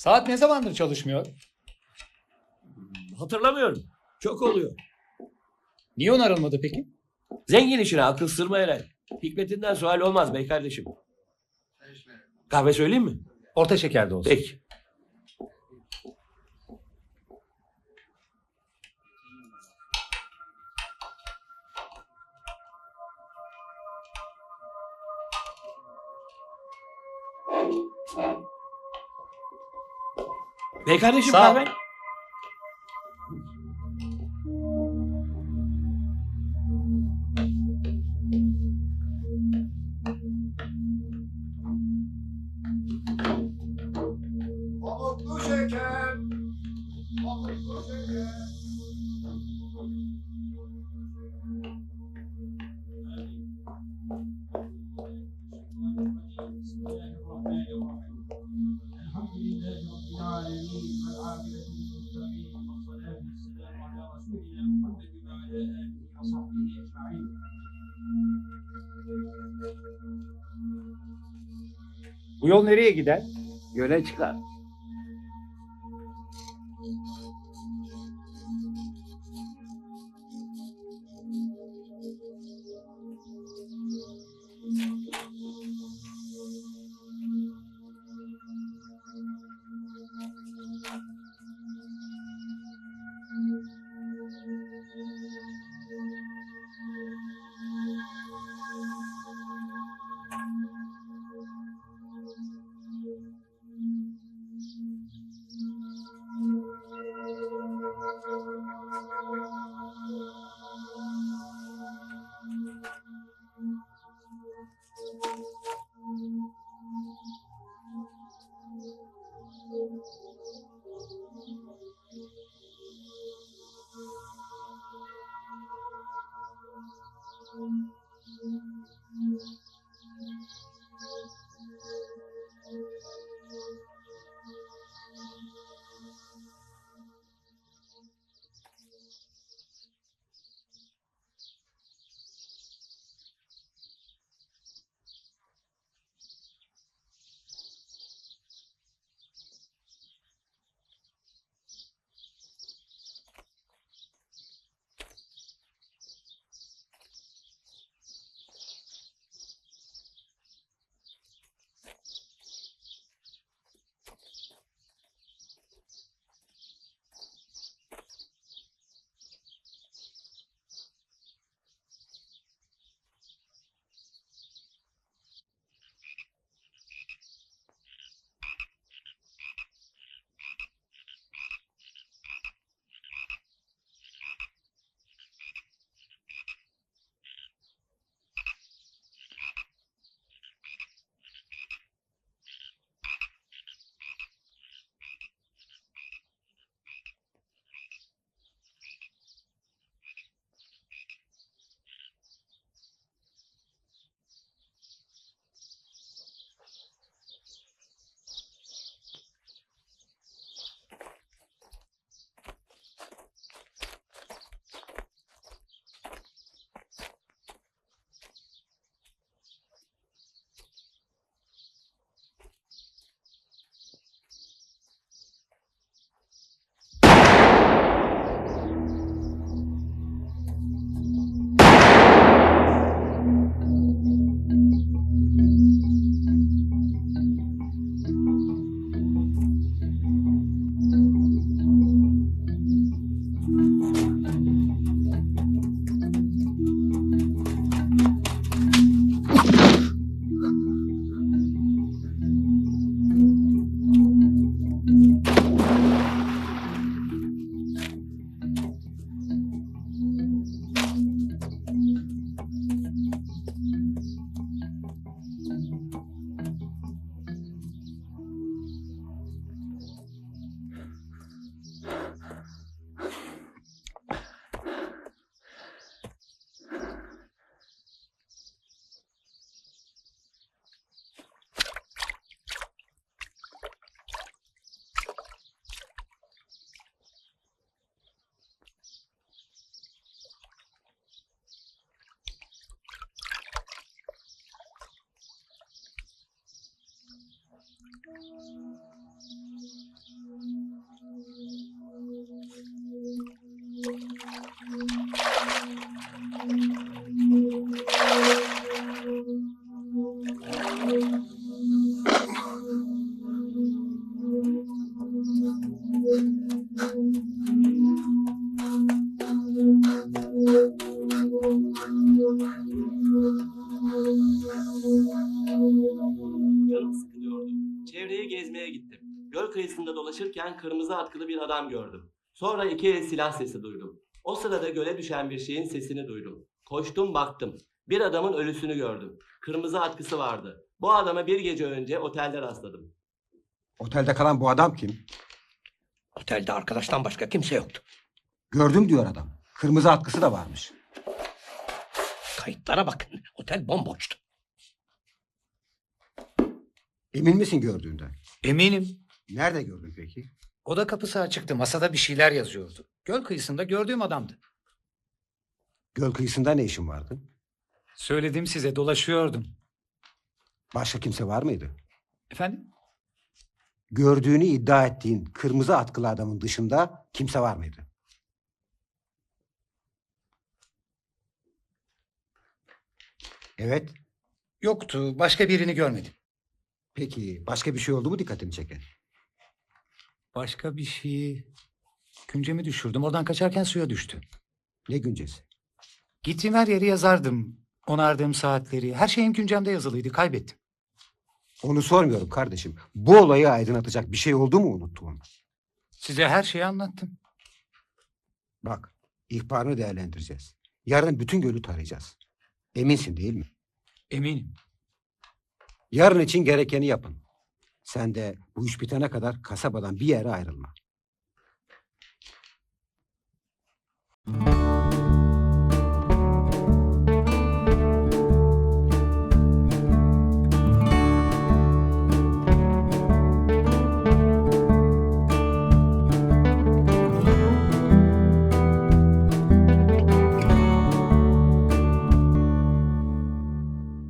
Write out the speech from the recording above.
Saat ne zamandır çalışmıyor? Hatırlamıyorum. Çok oluyor. Niye onarılmadı peki? Zengin işine akıl sırma eren. Hikmetinden sual olmaz bey kardeşim. Kahve söyleyeyim mi? Orta şekerde olsun. Peki. Bey kardeşim Sağ kahve. Pamuklu şeker. Pamuklu şeker. Bu yol nereye gider? Göle çıkar. Thank you. Canım sıkılıyordu. Çevreyi gezmeye gittim. Göl kıyısında dolaşırken kırmızı atkılı bir adam gördüm. Sonra iki el silah sesi duydum. O sırada göle düşen bir şeyin sesini duydum. Koştum baktım. Bir adamın ölüsünü gördüm. Kırmızı atkısı vardı. Bu adama bir gece önce otelde rastladım. Otelde kalan bu adam kim? Otelde arkadaştan başka kimse yoktu. Gördüm diyor adam. Kırmızı atkısı da varmış. Kayıtlara bakın. Otel bomboştu. Emin misin gördüğünden? Eminim. Nerede gördün peki? Oda kapısı açıktı. Masada bir şeyler yazıyordu. Göl kıyısında gördüğüm adamdı. Göl kıyısında ne işin vardı? Söyledim size dolaşıyordum. Başka kimse var mıydı? Efendim? Gördüğünü iddia ettiğin kırmızı atkılı adamın dışında kimse var mıydı? Evet. Yoktu. Başka birini görmedim. Peki başka bir şey oldu mu dikkatini çeken? Başka bir şey... Güncemi düşürdüm. Oradan kaçarken suya düştü. Ne güncesi? Gittiğim her yeri yazardım. Onardığım saatleri. Her şeyim güncemde yazılıydı. Kaybettim. Onu sormuyorum kardeşim. Bu olayı aydınlatacak bir şey oldu mu unuttuğun? Size her şeyi anlattım. Bak, ihbarını değerlendireceğiz. Yarın bütün gölü tarayacağız. Eminsin değil mi? Eminim. Yarın için gerekeni yapın. Sen de bu iş bitene kadar kasabadan bir yere ayrılma.